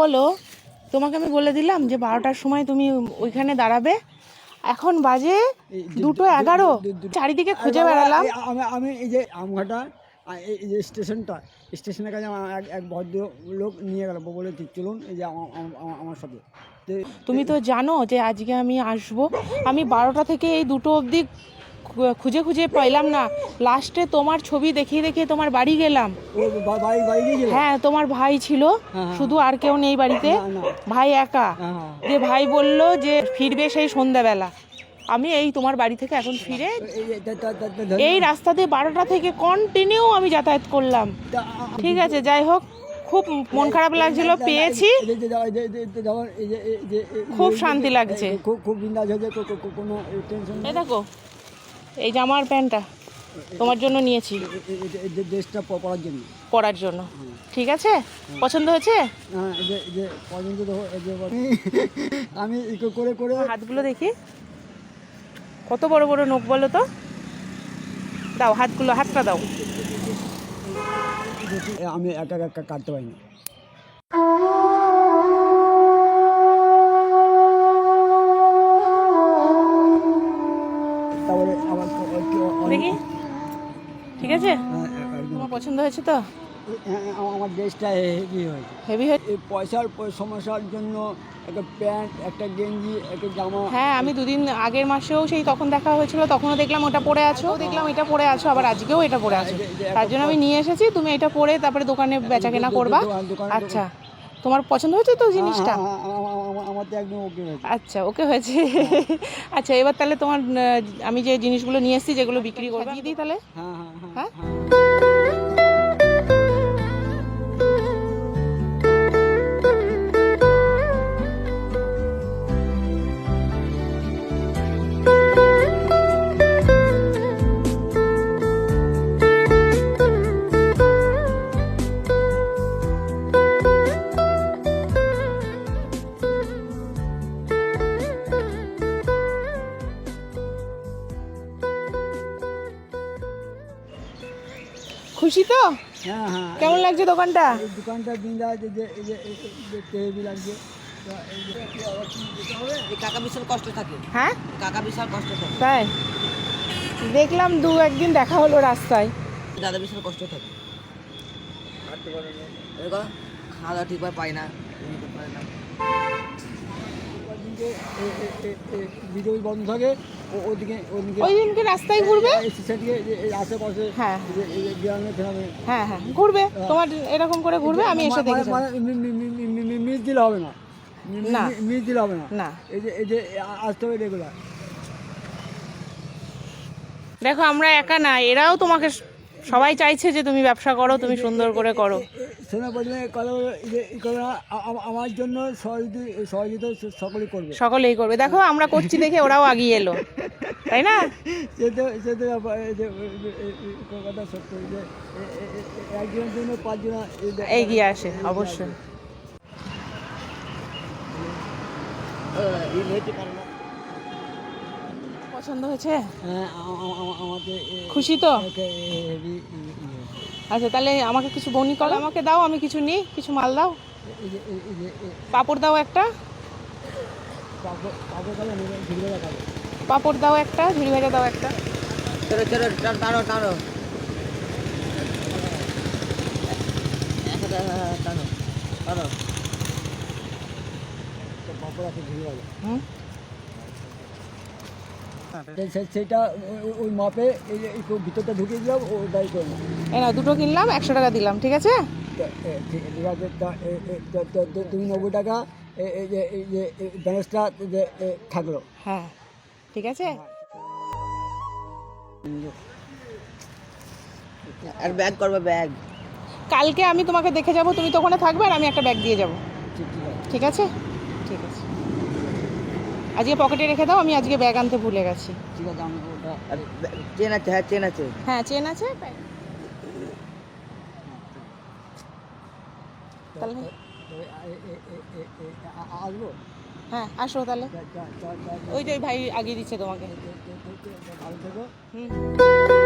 বলো তোমাকে আমি বলে দিলাম যে বারোটার সময় তুমি ওইখানে দাঁড়াবে। এখন বাজে দুটো এগারো। চারিদিকে খুঁজে বেড়ালাম। আমি আমি এই যে আমঘাটা এই যে স্টেশনটা স্টেশনের কাছে আমার এক এক ভদ্র লোক নিয়ে গেল বলে চলুন এই যে আমার সাথে। তুমি তো জানো যে আজকে আমি আসব। আমি বারোটা থেকে এই দুটো অবধি খুঁজে খুঁজে পাইলাম না লাস্টে তোমার ছবি দেখিয়ে দেখিয়ে তোমার বাড়ি গেলাম হ্যাঁ তোমার ভাই ছিল হ্যাঁ, হ্যাঁ। শুধু আর কেউ নেই বাড়িতে। ভাই একা হ্যাঁ হ্যাঁ যে ভাই বলল যে ফিরবে সেই সন্ধ্যাবেলা আমি এই তোমার বাড়ি থেকে এখন ফিরে এই রাস্তা রাস্তাতে বারোটা থেকে কন্টিনিউ আমি যাতায়াত করলাম ঠিক আছে যাই হোক খুব মন খারাপ লাগছিল পেয়েছি খুব শান্তি লাগছে। খুব বিন্দাস হয়েছে কোনো টেনশন দেখো এই জামার প্যান্টটা তোমার জন্য নিয়েছি। ড্রেসটা পরার জন্য? পরার জন্য। ঠিক আছে? পছন্দ হয়েছে? হ্যাঁ আমি ইকো করে করে হাতগুলো দেখি। কত বড় বড় নখ বলো তো? দাও হাতগুলো হাতটা দাও। আমি একা একা কাটতে পারিনি। দেখি ঠিক আছে? হ্যাঁ, তোমার পছন্দ হয়েছে তো? হ্যাঁ, হ্যাঁ, আমার ড্রেসটা হেভি হয়েছে। হেভি হয়েছে পয়সার সমস্যার জন্য একটা প্যান্ট একটা গেঞ্জি একটা জামা। হ্যাঁ আমি দুদিন আগের মাসেও সেই তখন দেখা হয়েছিল তখনও দেখলাম ওটা পরে আছো। দেখলাম এটা পরে আছো আবার আজকেও এটা পরে আছো। তার জন্য আমি নিয়ে এসেছি তুমি এটা পরে তারপরে দোকানে বেচা কেনা করবা। আচ্ছা। তোমার পছন্দ হয়েছে তো জিনিসটা? হ্যাঁ, হ্যাঁ, হয়েছে। আচ্ছা ওকে হয়েছে। আচ্ছা এবার তাহলে তোমার আমি যে জিনিসগুলো নিয়ে এসেছি যেগুলো বিক্রি করব দিয়ে দিই তাহলে? হ্যাঁ? হ্যাঁ। খুশি তো? হ্যাঁ হ্যাঁ। কেমন লাগছে দোকানটা? দোকানটা বিন্দা আছে যে এই যে এই- এই যে টেবিল লাগছে। তা এই যে কি আবার কি দিতে হবে? এই কাকা বিশাল কষ্ট থাকে। হ্যাঁ? কাকা বিশাল কষ্ট থাকে। তাই? দেখলাম দু একদিন দেখা হলো রাস্তায়। দাদা বিশাল কষ্ট থাকে। খাওয়া দাওয়া ঠিকভাবে পায় না। করতে না। ভিডিও বন্ধ থাকে ওদিকে ওই দিনকে রাস্তায় ঘুরবে? আশেপাশে হ্যাঁ। গ্রামে হ্যাঁ হ্যাঁ। ঘুরবে। তোমার এরকম করে ঘুরবে আমি এসে মানে- দেখে। মানে মি- মি- মি- মি- মি- মি- মিস দিলে হবে না। না। মিস দিলে হবে না। না। এই যে এই যে আ- আসতে হবে রেগুলার দেখো আমরা একা না এরাও তোমাকে সবাই চাইছে যে তুমি ব্যবসা করো তুমি সুন্দর করে করো। শোনা প্রথমে কথা আমার জন্য সহযোগিতা সকলেই করবে। সকলেই করবে। দেখো আমরা করছি দেখে ওরাও আগিয়ে এলো। তাই না? সে তো সে তো কথা সত্য যে একজনের জন্য পাঁচজন এগিয়ে আসে অবশ্যই। পছন্দ হয়েছে? হ্যাঁ আমাকে খুশি তো? আচ্ছা তাহলে আমাকে কিছু বনি করো। আমাকে দাও আমি কিছু নিই কিছু মাল দাও। পাপড় দাও একটা। পাপড় দাও একটা ঝুড়ি ভাজা দাও একটা। চলো চলো টানো টানো টানো একসাথে, হ্যাঁ, হ্যাঁ, টানো কাপড় আছে ঝুড়ি কালো হুম? সেটা ওই- মাপে এই যে একটু ভিতরটা ঢুকিয়ে দিলাম ওটাই করে নেব এই দুটো কিনলাম একশো টাকা দিলাম ঠিক আছে? ঠিক আছে তুমি নব্বই টাকা এ- এই যে এই যে এই ব্যালেন্সটা থাকল। হ্যাঁ ঠিক আছে? আর ব্যাগ করবে ব্যাগ। কালকে আমি তোমাকে দেখে যাব তুমি তো ওখানে থাকবে আর আমি একটা ব্যাগ দিয়ে যাব। ঠিক ঠিক আছে। ঠিক আছে? ঠিক আছে। আজকে পকেটে রেখে দাও আমি আজকে ব্যাগ আনতে ভুলে গেছি ঠিক আছে আমি ওটা চেন আছে হ্যাঁ চেন আছে হ্যাঁ চেন আছে তাহলে আসব হ্যাঁ আসো তাহলে ওই যে ভাই আগিয়ে দিচ্ছে তোমাকে হুম